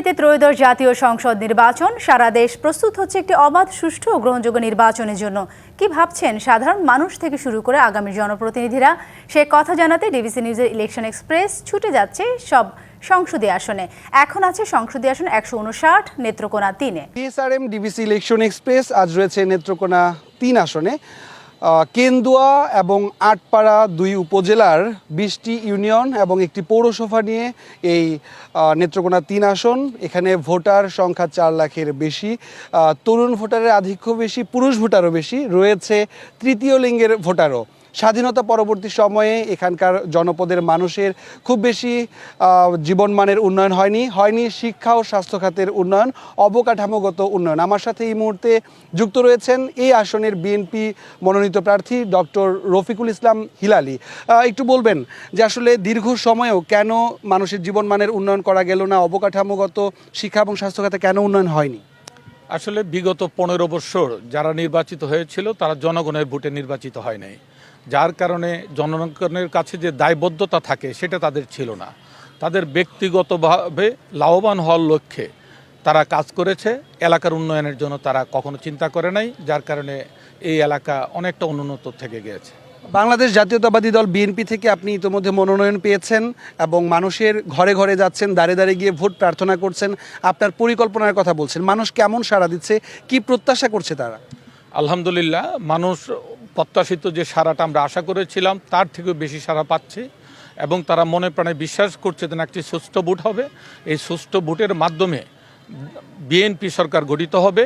ফেব্রুয়ারিতে ত্রয়োদশ জাতীয় সংসদ নির্বাচন। সারা দেশ প্রস্তুত হচ্ছে একটি অবাধ, সুষ্ঠু ও গ্রহণযোগ্য নির্বাচনের জন্য। কি ভাবছেন সাধারণ মানুষ থেকে শুরু করে আগামী জনপ্রতিনিধিরা? সে কথা জানাতে ডিবিসি নিউজের ইলেকশন এক্সপ্রেস ছুটে যাচ্ছে সব সংসদীয় আসনে। এখন আছে সংসদীয় আসন একশো উনষাট, নেত্রকোনা তিনে। পিএসআরএম ডিবিসি ইলেকশন এক্সপ্রেস, আজ রয়েছে নেত্রকোনা তিন আসনে। কেন্দুয়া এবং আটপাড়া দুই উপজেলার বিশটি ইউনিয়ন এবং একটি পৌরসভা নিয়ে এই নেত্রকোনা তিন আসন। এখানে ভোটার সংখ্যা চার লাখের বেশি। তরুণ ভোটারের আধিক্য বেশি, পুরুষ ভোটারও বেশি। রয়েছে তৃতীয় লিঙ্গের ভোটারও। স্বাধীনতা পরবর্তী সময়ে এখানকার জনপদের মানুষের খুব বেশি জীবনমানের উন্নয়ন হয়নি। হয়নি শিক্ষা ও স্বাস্থ্য খাতের উন্নয়ন, অবকাঠামোগত উন্নয়ন। আমার সাথে এই মুহূর্তে যুক্ত রয়েছেন এই আসনের বিএনপি মনোনীত প্রার্থী ডক্টর রফিকুল ইসলাম হিলালি। একটু বলবেন যে আসলে দীর্ঘ সময়েও কেন মানুষের জীবনমানের উন্নয়ন করা গেল না? অবকাঠামোগত শিক্ষা এবং স্বাস্থ্য খাতে কেন উন্নয়ন হয়নি? আসলে বিগত পনেরো বছর যারা নির্বাচিত হয়েছিল, তারা জনগণের ভোটে নির্বাচিত হয় নাই। যার কারণে জনগণের কাছে যে দায়বদ্ধতা থাকে সেটা তাদের ছিল না। তাদের ব্যক্তিগতভাবে লাভবান হওয়ার লক্ষ্যে তারা কাজ করেছে। এলাকার উন্নয়নের জন্য তারা কখনো চিন্তা করে নাই, যার কারণে এই এলাকা অনেকটা অনুন্নত থেকে গিয়েছে। বাংলাদেশ জাতীয়তাবাদী দল বিএনপি থেকে আপনি ইতোমধ্যে মনোনয়ন পেয়েছেন এবং মানুষের ঘরে ঘরে যাচ্ছেন দাঁড়ে দাঁড়িয়ে গিয়ে ভোট প্রার্থনা করছেন। আপনার পরিকল্পনার কথা বলছেন। মানুষ কেমন সাড়া দিচ্ছে? কি প্রত্যাশা করছে তারা? আলহামদুলিল্লাহ, মানুষ প্রত্যাশিত যে সারাটা আমরা আশা করেছিলাম, তার থেকেও বেশি সারা পাচ্ছে এবং তারা মনে প্রাণে বিশ্বাস করছে যেন একটি সুষ্ঠু ভোট হবে। এই সুষ্ঠু ভোটের মাধ্যমে বিএনপি সরকার গঠিত হবে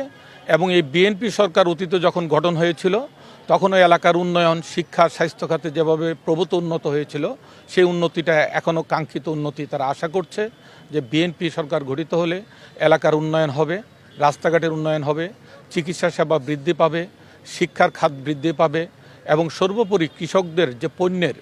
এবং এই বিএনপি সরকার অতীতে যখন গঠন হয়েছিল, তখন ওই এলাকার উন্নয়ন, শিক্ষা, স্বাস্থ্য খাতে যেভাবে প্রভূত উন্নত হয়েছিল, সেই উন্নতিটা এখনও কাঙ্ক্ষিত উন্নতি তারা আশা করছে যে বিএনপি সরকার গঠিত হলে এলাকার উন্নয়ন হবে। রাস্তাঘাটের উন্নয়ন হবে চিকিৎসা সেবা বৃদ্ধি পাবে শিক্ষার খাত বৃদ্ধি পাবে এবং সর্বোপরি কৃষকদের যে পণ্যের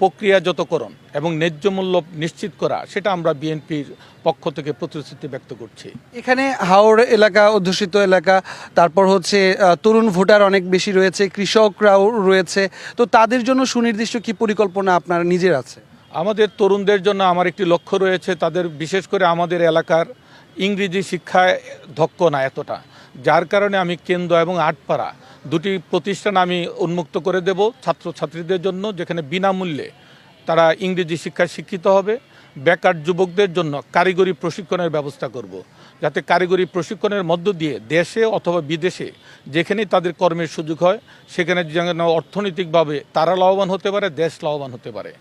প্রক্রিয়াজাতকরণ এবং ন্যায্য মূল্য নিশ্চিত করা সেটা আমরা বিএনপির পক্ষ থেকে প্রতিশ্রুতি ব্যক্ত করছি। এখানে হাওড় এলাকা অধ্যুষিত এলাকা তারপর হচ্ছে তরুণ ভোটার অনেক বেশি রয়েছে কৃষকরাও রয়েছে। তো তাদের জন্য সুনির্দিষ্ট কি পরিকল্পনা আপনার নিজের আছে? আমাদের তরুণদের জন্য আমার একটি লক্ষ্য রয়েছে তাদের বিশেষ করে আমাদের এলাকার ইংরেজি শিক্ষায় দক্ষ না এতটা। যার কারণে আমি কেন্দ্র এবং আটপাড়া দুটি প্রতিষ্ঠান আমি উন্মুক্ত করে দেব ছাত্রছাত্রীদের জন্য, যেখানে বিনামূল্যে তারা ইংরেজি শিক্ষায় শিক্ষিত হবে। বেকার যুবকদের জন্য কারিগরি প্রশিক্ষণের ব্যবস্থা করব। যাতে কারিগরি প্রশিক্ষণের মধ্য দিয়ে দেশে অথবা বিদেশে যেখানেই তাদের কর্মের সুযোগ হয়, সেখানে যেন অর্থনৈতিকভাবে তারা লাভবান হতে পারে, দেশ লাভবান হতে পারে।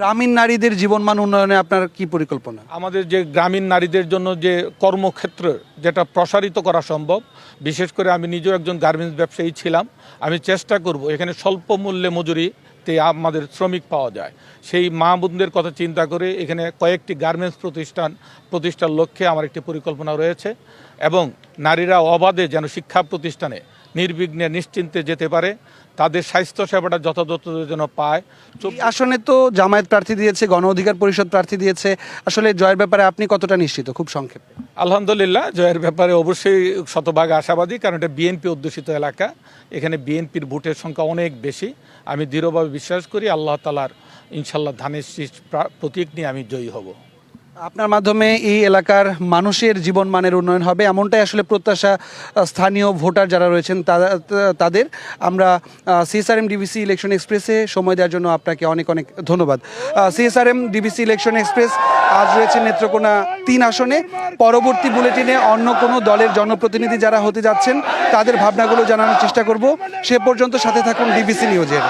গ্রামীণ নারীদের জীবনমান উন্নয়নে আপনার কি পরিকল্পনা? আমাদের যে গ্রামীণ নারীদের জন্য যে কর্মক্ষেত্র যেটা প্রসারিত করা সম্ভব, বিশেষ করে আমি নিজেও একজন গার্মেন্টস ব্যবসায়ী ছিলাম, আমি চেষ্টা করব এখানে স্বল্প মূল্যে মজুরিতে আমাদের শ্রমিক পাওয়া যায়। সেই মা বোনদের কথা চিন্তা করে এখানে কয়েকটি গার্মেন্টস প্রতিষ্ঠান, প্রতিষ্ঠার লক্ষ্যে আমার একটি পরিকল্পনা রয়েছে এবং নারীরা অবাধে যেন শিক্ষা প্রতিষ্ঠানে নির্বিঘ্নে নিশ্চিন্তে যেতে পারে তাদের স্বাস্থ্য সেবাটা যথাযথ যেন পায়। আসনে তো জামায়াত প্রার্থী দিয়েছে গণ অধিকার পরিষদ প্রার্থী দিয়েছে। আসলে জয়ের ব্যাপারে আপনি কতটা নিশ্চিত? খুব সংক্ষেপে। আলহামদুলিল্লাহ জয়ের ব্যাপারে অবশ্যই শতভাগ আশাবাদী কারণ এটা বিএনপি অধ্যুষিত এলাকা। এখানে বিএনপির ভোটের সংখ্যা অনেক বেশি। আমি দৃঢ়ভাবে বিশ্বাস করি আল্লাহ তালার ইনশাল্লাহ ধানের শীষ প্রতীক নিয়ে আমি জয়ী হব। আপনার মাধ্যমে এই এলাকার মানুষের জীবন মানের উন্নয়ন হবে, এমনটাই আসলে প্রত্যাশা স্থানীয় ভোটার যারা রয়েছেন তাদের। আমরা সিএসআরএম ডিবিসি ইলেকশন এক্সপ্রেসে সময় দেওয়ার জন্য আপনাকে অনেক অনেক ধন্যবাদ। সিএসআরএম ডিবিসি ইলেকশন এক্সপ্রেস আজ রয়েছে নেত্রকোনা তিন আসনে। পরবর্তী বুলেটিনে অন্য কোনো দলের জনপ্রতিনিধি যারা হতে যাচ্ছেন, তাদের ভাবনাগুলো জানানোর চেষ্টা করব। সে পর্যন্ত সাথে থাকুন ডিবিসি নিউজের